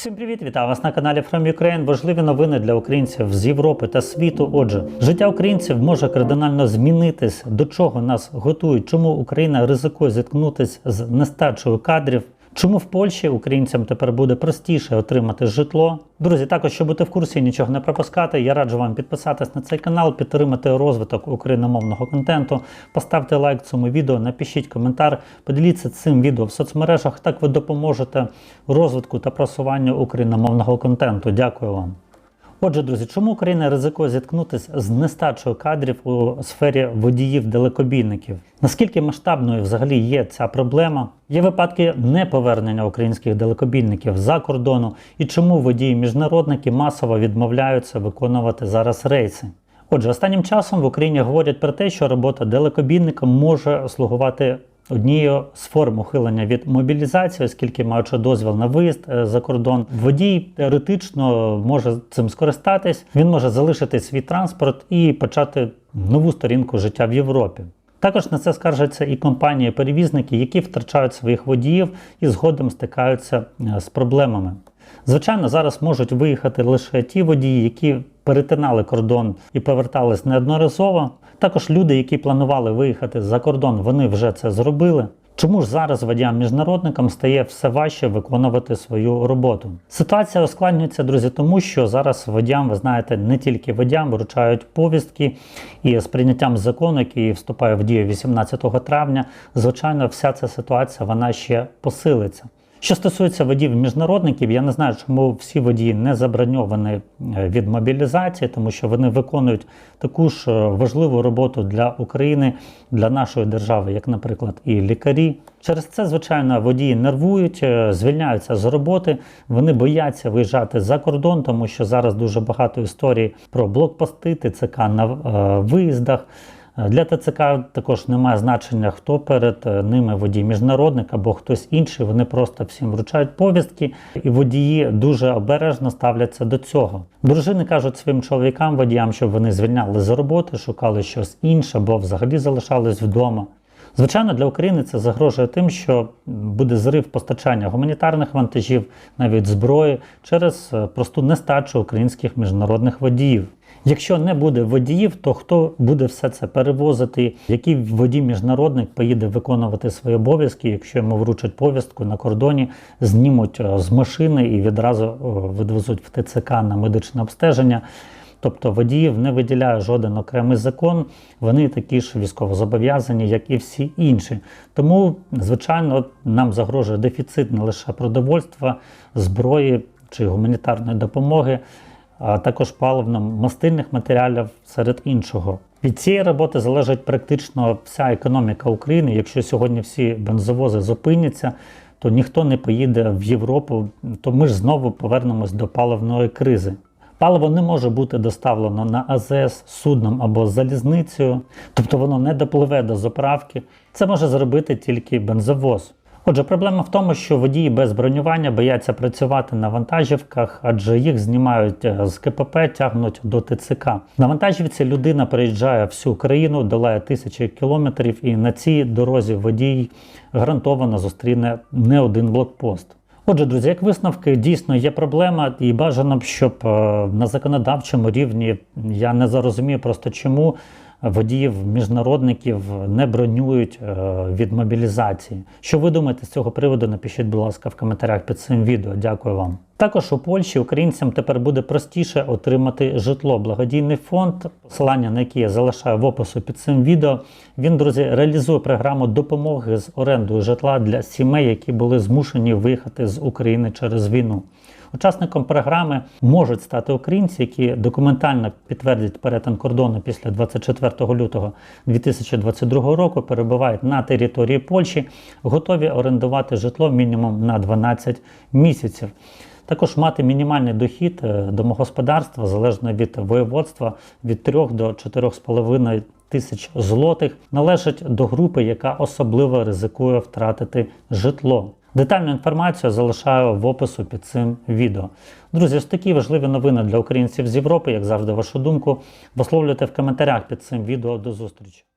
Всім привіт, вітаю вас на каналі From Ukraine. Важливі новини для українців з Європи та світу. Отже, життя українців може кардинально змінитись. До чого нас готують? Чому Україна ризикує зіткнутися з нестачею кадрів? Чому в Польщі українцям тепер буде простіше отримати житло? Друзі, також щоб бути в курсі і нічого не пропускати, я раджу вам підписатись на цей канал, підтримати розвиток україномовного контенту, поставте лайк цьому відео, напишіть коментар, поділіться цим відео в соцмережах. Так ви допоможете розвитку та просуванню україномовного контенту. Дякую вам. Отже, друзі, чому Україна ризикує зіткнутися з нестачею кадрів у сфері водіїв-далекобійників? Наскільки масштабною взагалі є ця проблема? Є випадки неповернення українських далекобійників за кордону, і чому водії-міжнародники масово відмовляються виконувати зараз рейси? Отже, останнім часом в Україні говорять про те, що робота далекобійника може слугувати однією з форм ухилення від мобілізації, оскільки маючи дозвіл на виїзд е, за кордон, водій теоретично може цим скористатись. Він може залишити свій транспорт і почати нову сторінку життя в Європі. Також на це скаржаться і компанії-перевізники, які втрачають своїх водіїв і згодом стикаються е, з проблемами. Звичайно, зараз можуть виїхати лише ті водії, які перетинали кордон і повертались неодноразово. Також люди, які планували виїхати за кордон, вони вже це зробили. Чому ж зараз водіям-міжнародникам стає все важче виконувати свою роботу? Ситуація ускладнюється, друзі, тому що зараз водіям, ви знаєте, не тільки водіям вручають повістки, і з прийняттям закону, який вступає в дію 18 травня, звичайно, вся ця ситуація вона ще посилиться. Що стосується водіїв міжнародників, я не знаю, чому всі водії не заброньовані е, від мобілізації, тому що вони виконують таку ж е, важливу роботу для України, для нашої держави, як, наприклад, і лікарі. Через це, звичайно, водії нервують, е, звільняються з роботи, вони бояться виїжджати за кордон, тому що зараз дуже багато історій про блокпости, ТЦК на виїздах. Для ТЦК також немає значення, хто перед е, ними водій міжнародник або хтось інший. Вони просто всім вручають повістки, і водії дуже обережно ставляться до цього. Дружини кажуть своїм чоловікам, водіям, щоб вони звільняли з роботи, шукали щось інше, або взагалі залишались вдома. Звичайно, для України це загрожує тим, що буде зрив постачання гуманітарних вантажів, навіть зброї через е, просту нестачу українських міжнародних водіїв. Якщо не буде водіїв, то хто буде все це перевозити? Який водій міжнародник поїде виконувати свої обов'язки, якщо йому вручать повістку на кордоні, знімуть е, з машини і відразу е, відвезуть в ТЦК на медичне обстеження? Тобто водіїв не виділяє жоден окремий закон, вони такі ж військовозобов'язані, як і всі інші. Тому, звичайно, нам загрожує дефіцит не лише продовольства, зброї чи гуманітарної допомоги а також паливно-мастильних матеріалів серед іншого. Від цієї роботи залежить практично вся економіка України. Якщо сьогодні всі бензовози зупиняться, то ніхто не поїде в Європу, то ми ж знову повернемось до паливної кризи. Паливо не може бути доставлено на АЗС судном або залізницею, тобто воно не допливе до заправки. Це може зробити тільки бензовоз. Отже, проблема в тому, що водії без бронювання бояться працювати на вантажівках, адже їх знімають е, з КПП, тягнуть до ТЦК. На вантажівці людина переїжджає всю країну, долає тисячі кілометрів, і на цій дорозі водій гарантовано зустріне не один блокпост. Отже, друзі, як висновки, дійсно є проблема, і бажано б, щоб е, на законодавчому рівні я не зрозумію просто чому водіїв, міжнародників не бронюють е, від мобілізації. Що ви думаєте з цього приводу? Напишіть, будь ласка, в коментарях під цим відео. Дякую вам. Також у Польщі українцям тепер буде простіше отримати житло. Благодійний фонд, посилання на який я залишаю в опису під цим відео. Він, друзі, реалізує програму допомоги з орендою житла для сімей, які були змушені виїхати з України через війну. Учасником програми можуть стати українці, які документально підтвердять перетин кордону після 24 лютого 2022 року, перебувають на території Польщі, готові орендувати житло мінімум на 12 місяців. Також мати мінімальний дохід е, домогосподарства залежно від воєводства від 3 до 4,5 тисяч злотих належить до групи, яка особливо ризикує втратити житло. Детальну інформацію залишаю в опису під цим відео. Друзі, ось такі важливі новини для українців з Європи, як завжди, вашу думку, висловлюйте в коментарях під цим відео. До зустрічі!